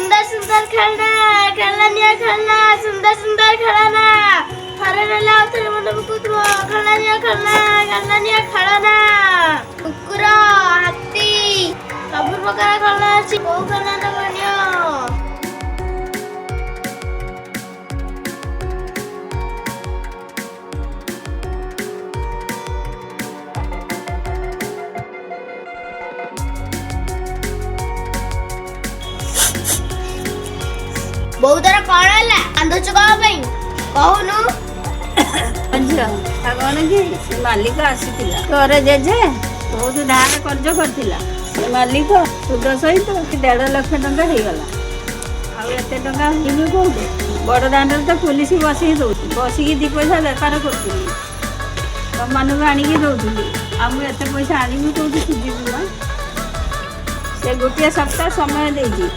সুন্দর সুন্দর খেলনা খেলনা নিয়ে খেলনা সুন্দর সুন্দর খেলনা ঘরে মেলা উঠে মনে কুকুর খেলনা নিয়ে খেলনা খেলনা নিয়ে খেলনা কুকুর হাতি সবু প্রকার খেলনা আছে বহু খেলনা ବହୁତ କ'ଣ ହେଲା କାନ୍ଦୁଛ କ'ଣ ପାଇଁ କହୁନୁ ଝିଅ କ'ଣ କି ମାଲିକ ଆସିଥିଲା ତୋର ଜେଜେ ବହୁତ ଧାର କର୍ଜ କରିଥିଲା ସେ ମାଲିକ ସୁଧ ସହିତ ଦେଢ଼ ଲକ୍ଷ ଟଙ୍କା ହେଇଗଲା ଆଉ ଏତେ ଟଙ୍କା ଯିବି କେଉଁଠି ବଡ଼ ଦାଣ୍ଡରେ ତ ପୋଲିସ ବସିକି ଦେଉଛି ବସିକି ଦୁଇ ପଇସା ବେପାର କରୁଥିଲି ତମମାନଙ୍କୁ ଆଣିକି ଦେଉଥିଲି ଆଉ ମୁଁ ଏତେ ପଇସା ଆଣିବି କେଉଁଠି ସୁଝିବି ନା ସେ ଗୋଟିଏ ସପ୍ତାହ ସମୟ ଦେଇଛି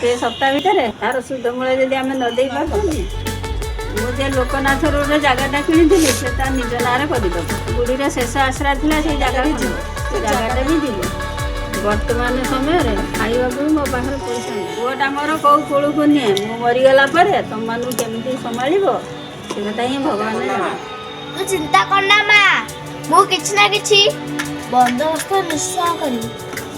ସେ ସପ୍ତାହ ଭିତରେ ତାର ସୁଧ ମୂଳ ଯଦି ଆମେ ନ ଦେଇ ପାରୁନି ମୁଁ ଯେ ଲୋକନାଥ ରୋଡ଼ରେ ଜାଗାଟା କିଣିଥିଲି ସେ ତା ନିଜ ନାଁରେ କରିଦେବ ଗୁଡ଼ିର ଶେଷ ଆଶ୍ରା ଥିଲା ସେଇ ଜାଗା ସେ ଜାଗାଟା ବି ଯିବ ବର୍ତ୍ତମାନ ସମୟରେ ଖାଇବାକୁ ମୋ ପାଖରେ ପଇସା ନାହିଁ ପୁଅଟା ମୋର କେଉଁ କୂଳକୁ ନିଏ ମୁଁ ମରିଗଲା ପରେ ତମମାନଙ୍କୁ କେମିତି ସମ୍ଭାଳିବ ସେ କଥା ହିଁ ଭଗବାନ ତୁ ଚିନ୍ତା କରନା ମା ମୁଁ କିଛି ନା କିଛି ବନ୍ଦୋବସ୍ତ ନିଶ୍ଚୟ କରିବି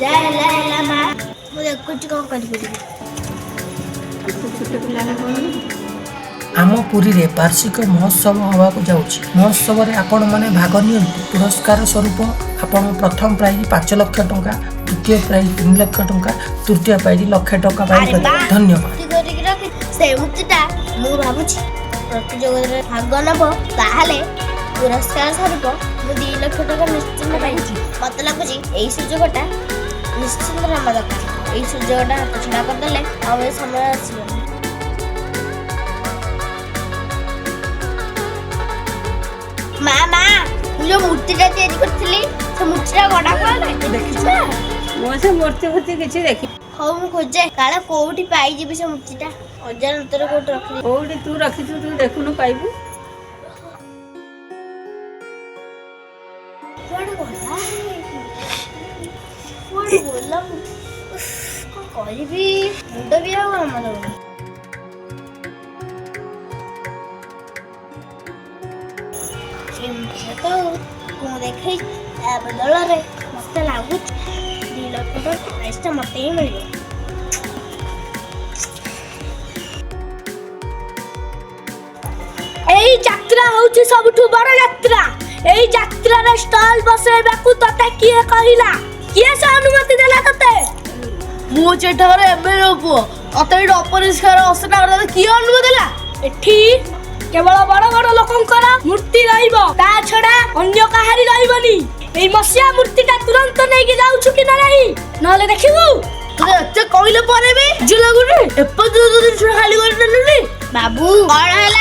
ଯାହା ହେଲା ହେଲା ମା ଆମ ପୁରୀରେ ବାର୍ଷିକ ମହୋତ୍ସବ ହେବାକୁ ଯାଉଛି ମହୋତ୍ସବରେ ଆପଣମାନେ ଭାଗ ନିଅନ୍ତୁ ପୁରସ୍କାର ସ୍ୱରୂପ ଆପଣ ପ୍ରଥମ ପ୍ରାଇଜ୍ ପାଞ୍ଚ ଲକ୍ଷ ଟଙ୍କା ଦ୍ୱିତୀୟ ପ୍ରାଇଜ୍ ତିନି ଲକ୍ଷ ଟଙ୍କା ତୃତୀୟ ପ୍ରାଇଜ୍ ଲକ୍ଷେ ଟଙ୍କା ପାଇପାରିବେ ଧନ୍ୟବାଦ ସେମିତିଟା ମୁଁ ଭାବୁଛି ପ୍ରତିଯୋଗିତାରେ ଭାଗ ନେବ ତାହେଲେ ପୁରସ୍କାର ସ୍ୱରୂପ ମୁଁ ଦୁଇ ଲକ୍ଷ ଟଙ୍କା ନିଶ୍ଚିନ୍ତ ପାଇଛି ମୋତେ ଲାଗୁଛି ଏହି ସୁଯୋଗଟା ନିଶ୍ଚିନ୍ତ ନେବା ଦରକାର এই সুযোগটা হাতছাড়া করলে আমাদের সামনে আসবে মা মা তুই যে মূর্তিটা তৈরি করছিলি সে মূর্তিটা কটা কলে দেখিছ ମୁଁ ସେ ମୂର୍ତ୍ତି ଫୂର୍ତ୍ତି କିଛି ଦେଖି ହଉ ମୁଁ ଖୋଜେ କାଳେ କୋଉଠି ପାଇଯିବି ସେ ମୂର୍ତ୍ତିଟା ଅଜା ଭିତରେ କୋଉଠି ରଖିଲି କୋଉଠି ତୁ ରଖିଛୁ ତୁ ଦେଖୁନୁ ପାଇବୁ କୁଆଡ଼େ ଗଲା କୁଆଡ଼େ ଗଲା କରିବି ମୁଣ୍ଡ ବି ଆଉ ଆମର ତ ମୁଁ ଦେଖେଇ ତା ବଦଳରେ ମୋତେ ଲାଗୁଛି ଦୁଇ ଲକ୍ଷ ଟଙ୍କା ପ୍ରାଇସ୍ଟା ମୋତେ ହିଁ ମିଳିବ ଏଇ ଯାତ୍ରା ହେଉଛି ସବୁଠୁ ବଡ଼ ଯାତ୍ରା ଏଇ ଯାତ୍ରାରେ স্টল বসাইবাকু ତତେ କିଏ କହିଲା କିଏ সে অনুমতি দেলা তোতে ମୁଁ ସେଠାରେ ଏବେ ପୁଅ ତତେ ଏଠି ଅପରିଷ୍କାର ଅସନା କିଏ ଅନୁଭବ ଦେଲା ଏଠି କେବଳ ବଡ଼ ବଡ଼ ଲୋକଙ୍କର ମୂର୍ତ୍ତି ରହିବ ତା ଛଡ଼ା ଅନ୍ୟ କାହାରି ରହିବନି ଏଇ ମସିହା ମୂର୍ତ୍ତିଟା ତୁରନ୍ତ ନେଇକି ଯାଉଛୁ କି ନା ନାହିଁ ନହେଲେ ଦେଖିବୁ ଏତେ କହିଲେ ପରେ ବି ଝୁଲା ଗୁଟେ ଏପର୍ଯ୍ୟନ୍ତ ଖାଲି କରିଦେଲୁନି ବାବୁ କଣ ହେଲା